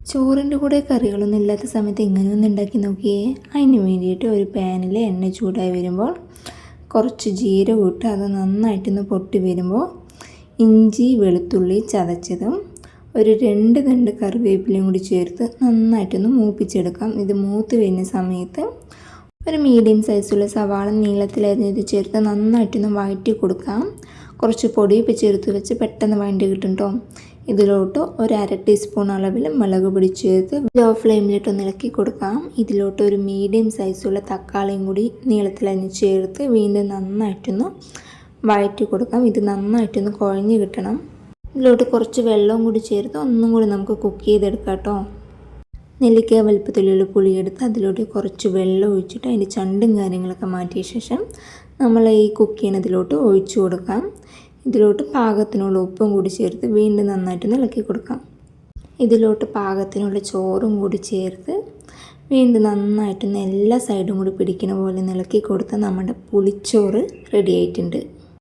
ചോറിന്റെ കൂടെ കറികളൊന്നും ഇല്ലാത്ത സമയത്ത് ഇങ്ങനെ ഒന്ന് ഉണ്ടാക്കി നോക്കിയേ. അതിന് വേണ്ടിയിട്ട് ഒരു പാനിൽ എണ്ണ ചൂടായി വരുമ്പോൾ കുറച്ച് ജീരകം ഇട്ട് അത് നന്നായിട്ടൊന്ന് പൊട്ടി വരുമ്പോൾ ഇഞ്ചി വെളുത്തുള്ളി ചതച്ചതും ഒരു രണ്ട് തണ്ട് കറിവേപ്പിലയും കൂടി ചേർത്ത് നന്നായിട്ടൊന്ന് മൂപ്പിച്ചെടുക്കാം. ഇത് മൂത്ത് വരുന്ന സമയത്ത് ഒരു മീഡിയം സൈസുള്ള സവാള നീളത്തിലരിഞ്ഞത് ചേർത്ത് നന്നായിട്ടൊന്ന് വഴറ്റി കൊടുക്കാം. കുറച്ച് പൊടിയൊക്കെ ചേർത്ത് വെച്ച് പെട്ടെന്ന് വഴണ്ടി കിട്ടും കേട്ടോ ഇതിലോട്ട് ഒരു അര ടീസ്പൂൺ അളവിൽ മുളക് പൊടി ചേർത്ത് ലോ ഫ്ലെയിമിലിട്ടൊന്ന് ഇളക്കി കൊടുക്കാം. ഇതിലോട്ട് ഒരു മീഡിയം സൈസുള്ള തക്കാളിയും കൂടി നീളത്തിലഞ്ഞ് ചേർത്ത് വീണ്ടും നന്നായിട്ടൊന്ന് വഴറ്റി കൊടുക്കാം. ഇത് നന്നായിട്ടൊന്ന് കുഴഞ്ഞ് കിട്ടണം. ഇതിലോട്ട് കുറച്ച് വെള്ളവും കൂടി ചേർത്ത് ഒന്നും കൂടി നമുക്ക് കുക്ക് ചെയ്തെടുക്കാം കേട്ടോ. നെല്ലിക്ക വലുപ്പത്തിലുള്ള പുളിയെടുത്ത് അതിലോട്ട് കുറച്ച് വെള്ളം ഒഴിച്ചിട്ട് അതിന്റെ ചണ്ടും കാര്യങ്ങളൊക്കെ മാറ്റിയ ശേഷം നമ്മൾ ഈ കുക്ക് ചെയ്യണതിലോട്ട് ഒഴിച്ചു കൊടുക്കാം. ഇതിലോട്ട് പാകത്തിനുള്ള ഉപ്പും കൂടി ചേർത്ത് വീണ്ടും നന്നായിട്ട് ഇളക്കി കൊടുക്കാം. ഇതിലോട്ട് പാകത്തിനുള്ള ചോറും കൂടി ചേർത്ത് വീണ്ടും നന്നായിട്ടൊന്ന് എല്ലാ സൈഡും കൂടി പിടിക്കുന്ന പോലെ ഇളക്കി കൊടുത്താൽ നമ്മുടെ പുളിച്ചോറ് റെഡി ആയിട്ടുണ്ട്.